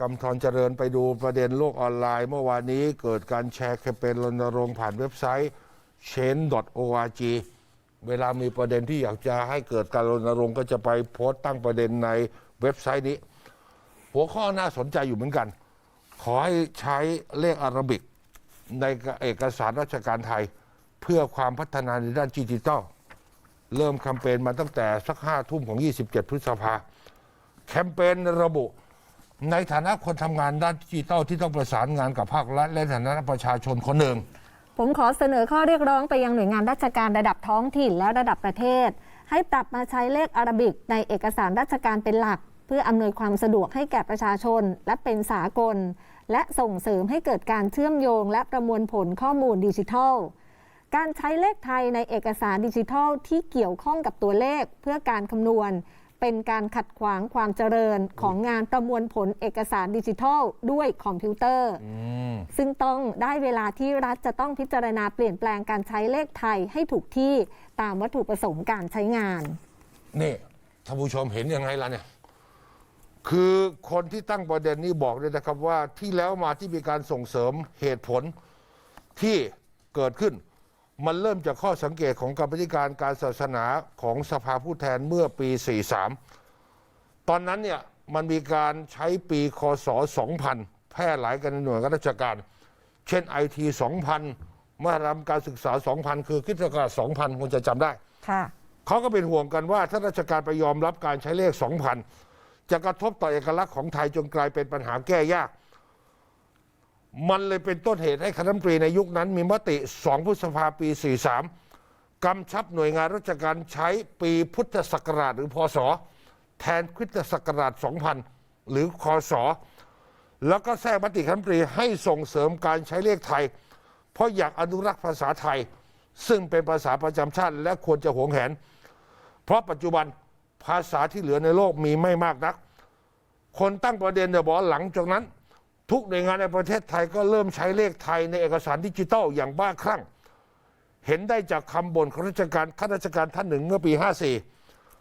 กำธรเจริญไปดูประเด็นโลกออนไลน์ เมื่อวานนี้เกิดการแชร์แคมเปญรณรงค์ผ่านเว็บไซต์ change.org เวลามีประเด็นที่อยากจะให้เกิดการรณรงค์ก็จะไปโพสต์ตั้งประเด็นในเว็บไซต์นี้ หัวข้อน่าสนใจอยู่เหมือนกัน ขอให้ใช้เลขอารบิก ในเอกสารราชการไทย เพื่อความพัฒนาในด้านดิจิทัลเริ่มแคมเปญมาตั้งแต่สักห้าทุ่มของ 27 พฤษภาแคมเปญระบุ ในฐานะคนทำงานด้านดิจิทัลที่ต้องประสานงานกับภาครัฐและฐานะประชาชนคนหนึ่ง ผมขอเสนอข้อเรียกร้องไปยังหน่วยงานราชการระดับท้องถิ่นและระดับประเทศ ให้ปรับมาใช้เลขอาราบิกในเอกสารราชการเป็นหลัก เพื่ออำนวยความสะดวกให้แก่ประชาชน และเป็นสากล และส่งเสริมให้เกิดการเชื่อมโยง และประมวลผลข้อมูลดิจิทัล การใช้เลขไทยในเอกสารดิจิทัลที่เกี่ยวข้องกับตัวเลขเพื่อการคำนวณ เป็นการขัดขวางความเจริญของงานประมวลผลเอกสารดิจิทัล ด้วยคอมพิวเตอร์ ซึ่งต้องได้เวลาที่รัฐจะต้องพิจารณาเปลี่ยนแปลงการใช้เลขไทยให้ถูกที่ตามวัตถุประสงค์การใช้งาน นี่ท่านผู้ชมเห็นยังไงล่ะเนี่ย คือคนที่ตั้งประเด็นนี้บอกเลยนะครับว่าที่แล้วมาที่มีการส่งเสริมเหตุผลที่เกิดขึ้น มันเริ่มจากข้อสังเกตของกรรมธิการการศาสนาของสภาผู้แทนเมื่อปี 43 ตอนนั้นเนี่ยมันมีการใช้ปีคศ 2000 แพร่หลายกันในหน่วยงานราชการ เช่นไอที 2000มหาลัยการศึกษา 2000 คือคริสตศักราช2000 คงจะจำได้ค่ะเขาก็เป็นห่วงกันว่าถ้าราชการไปยอมรับการใช้เลข 2,000 จะกระทบต่อเอกลักษณ์ของไทยจนกลายเป็นปัญหาแก้ยาก มันเลยเป็นต้นเหตุให้คณะรัฐมนตรีในยุคนั้น มีมติ 2 พฤษภาปี 43 กำชับหน่วยงานราชการใช้ปีพุทธศักราชหรือพศ แทนคริสตศักราช 2000 หรือคศ แล้วก็แทรกมติคณะรัฐมนตรีให้ส่งเสริมการใช้เลขไทย เพราะอยากอนุรักษ์ภาษาไทย ซึ่งเป็นภาษาประจำชาติและควรจะหวงแหน เพราะปัจจุบันภาษาที่เหลือในโลกมีไม่มากนัก คนตั้งประเด็นเนี่ยบอกหลังจากนั้น ทุกหน่วยงานในประเทศไทยก็เริ่มใช้เลขไทยในเอกสารดิจิทัลอย่างบ้าคลั่ง เห็นได้จากคำบ่นของราชการข้าราชการท่านหนึ่งเมื่อปี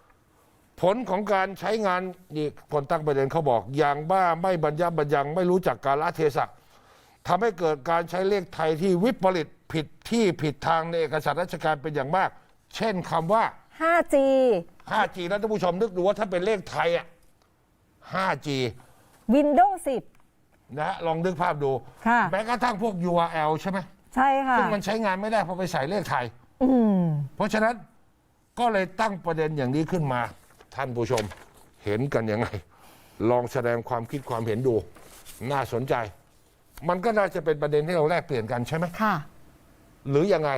54 ผลของการใช้งานนี่คนตั้งประเด็นเขาบอก อย่างบ้าไม่บรรยะบรรยังไม่รู้จักกาลเทศะทำให้เกิดการใช้เลขไทยที่วิปริตผิดที่ผิดทางในเอกสารราชการเป็นอย่างมาก เช่นคำว่า 5G 5G แล้วท่านผู้ชมนึกดูว่าถ้าเป็นเลขไทยอะ 5G Windows 10 นะฮะลองนึกภาพดู ค่ะ แม้กระทั่งพวก URL ใช่ไหมใช่ค่ะซึ่งมันใช้งานไม่ได้เพราะไปใส่เลขไทย อืมเพราะฉะนั้นก็เลยตั้งประเด็นอย่างนี้ขึ้นมา ท่านผู้ชมเห็นกันยังไง ลองแสดงความคิดความเห็นดู น่าสนใจ มันก็น่าจะเป็นประเด็นที่เราแลกเปลี่ยนกันใช่ไหมค่ะ หรือยังไง